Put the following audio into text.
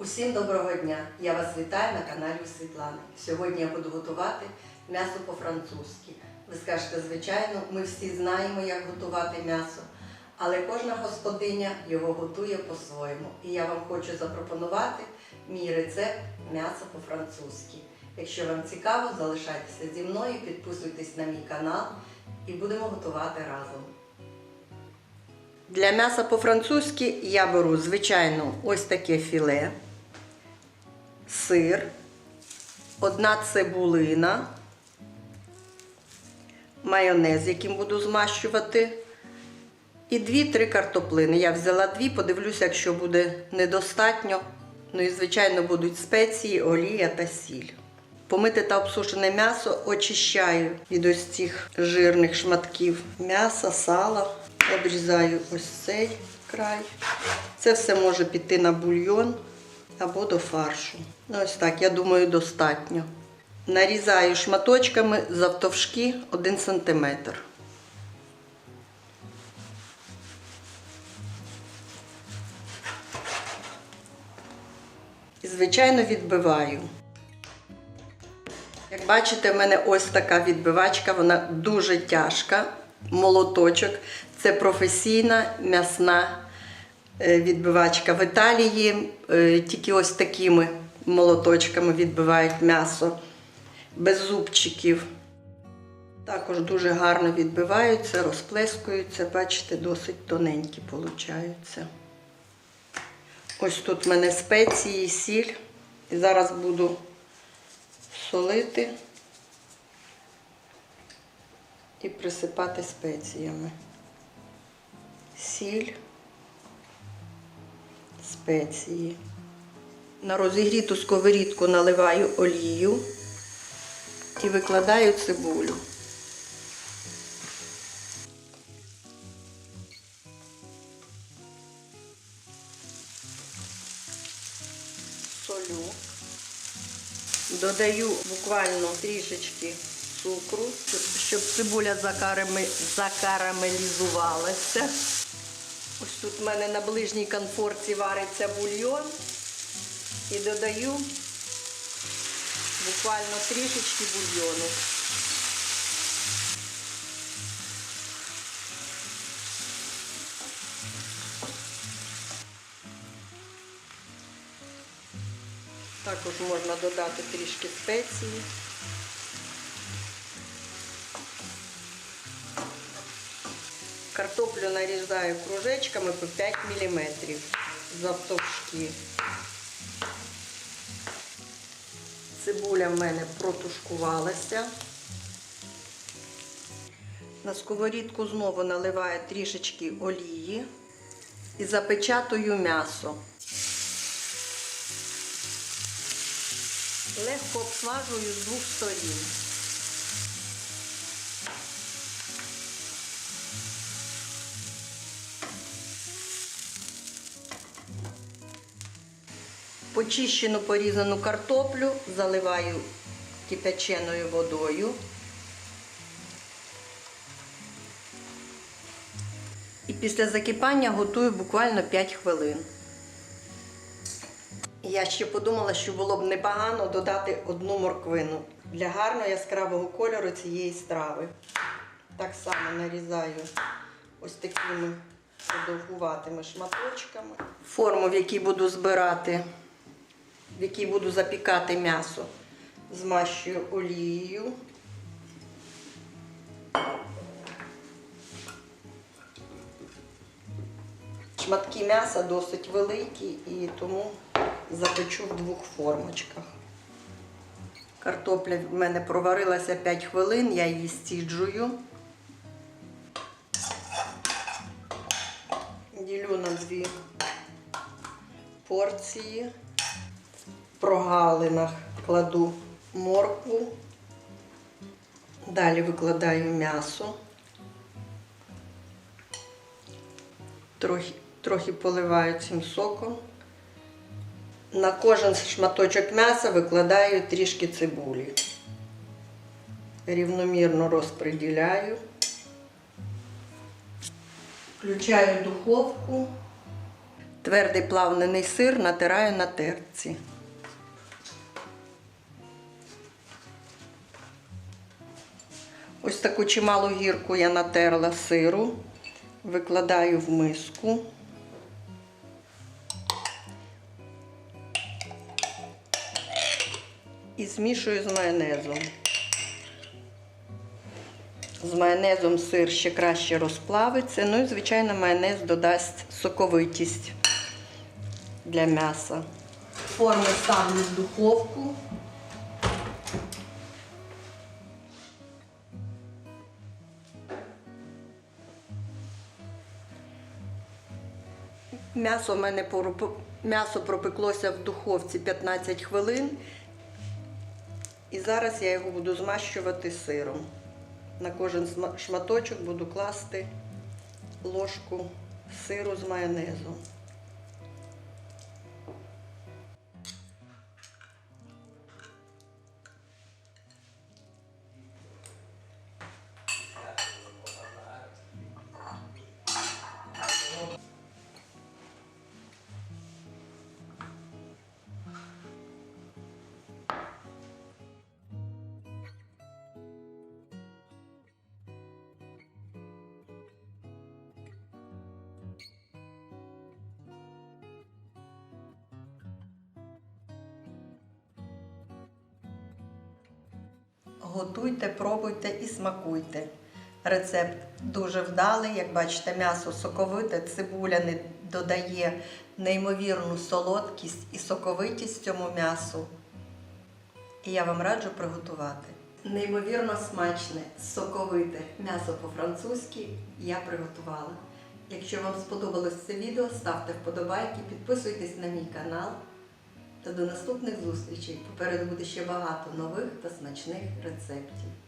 Усім доброго дня! Я вас вітаю на каналі Світлани. Сьогодні я буду готувати м'ясо по-французьки. Ви скажете, звичайно, ми всі знаємо, як готувати м'ясо, але кожна господиня його готує по-своєму. І я вам хочу запропонувати мій рецепт м'яса по-французьки. Якщо вам цікаво, залишайтеся зі мною, підписуйтесь на мій канал і будемо готувати разом. Для м'яса по-французьки я беру, звичайно, ось таке філе, сир, одна цибулина, майонез, яким буду змащувати, і дві-три картоплини. Я взяла дві, подивлюся, якщо буде недостатньо. Ну і, звичайно, будуть спеції, олія та сіль. Помите та обсушене м'ясо очищаю від ось цих жирних шматків м'яса, сала. Обрізаю ось цей край. Це все може піти на бульйон або до фаршу. Ось так, я думаю, достатньо. Нарізаю шматочками завтовшки 1 см. І, звичайно, відбиваю. Як бачите, в мене ось така відбивачка, вона дуже тяжка. Молоточок. Це професійна м'ясна відбивачка. В Італії е, тільки ось такими молоточками відбивають м'ясо, без зубчиків. Також дуже гарно відбиваються, розплескуються, бачите, досить тоненькі получаються. Ось тут в мене спеції, сіль. І зараз буду солити і присипати спеціями. Сіль, спеції. На розігріту сковорідку наливаю олію і викладаю цибулю. Солю. Додаю буквально трішечки цукру, щоб- цибуля закарамелізувалася. Тут в мене на ближній конфорці вариться бульйон. І додаю буквально трішечки бульйону. Також можна додати трішки спеції. Картоплю нарізаю кружечками по 5 мм завтовшки. Цибуля в мене протушкувалася. На сковорідку знову наливаю трішечки олії і запечатую м'ясо. Легко обсмажую з двох сторін. Почищену порізану картоплю заливаю кипяченою водою. І після закипання готую буквально 5 хвилин. Я ще подумала, що було б непогано додати одну морквину для гарно яскравого кольору цієї страви. Так само нарізаю ось такими продовгуватими шматочками. Форму, в якій буду збирати, в якій буду запікати м'ясо, змащую олією. Шматки м'яса досить великі і тому запечу в двох формочках. Картопля в мене проварилася 5 хвилин, я її стіджую. Ділю на дві порції. Прогалинах кладу моркву. Далі викладаю м'ясо. Трохи, трохи поливаю цим соком. На кожен шматочок м'яса викладаю трішки цибулі. Рівномірно розподіляю. Включаю духовку Твердий плавнений сир натираю на терці. Ось таку чималу гірку я натерла сиру, викладаю в миску. І змішую з майонезом. З майонезом сир ще краще розплавиться. Ну і, звичайно, майонез додасть соковитість для м'яса. Форми ставлю в духовку. М'ясо в мене м'ясо пропеклося в духовці 15 хвилин. І зараз я його буду змащувати сиром. На кожен шматочок буду класти ложку сиру з майонезом. Готуйте, пробуйте і смакуйте. Рецепт дуже вдалий. Як бачите, м'ясо соковите, цибуля не додає неймовірну солодкість і соковитість цьому м'ясу. І я вам раджу приготувати. Неймовірно смачне, соковите м'ясо по-французьки я приготувала. Якщо вам сподобалось це відео, ставте вподобайки, підписуйтесь на мій канал. Та до наступних зустрічей. Попереду буде ще багато нових та смачних рецептів.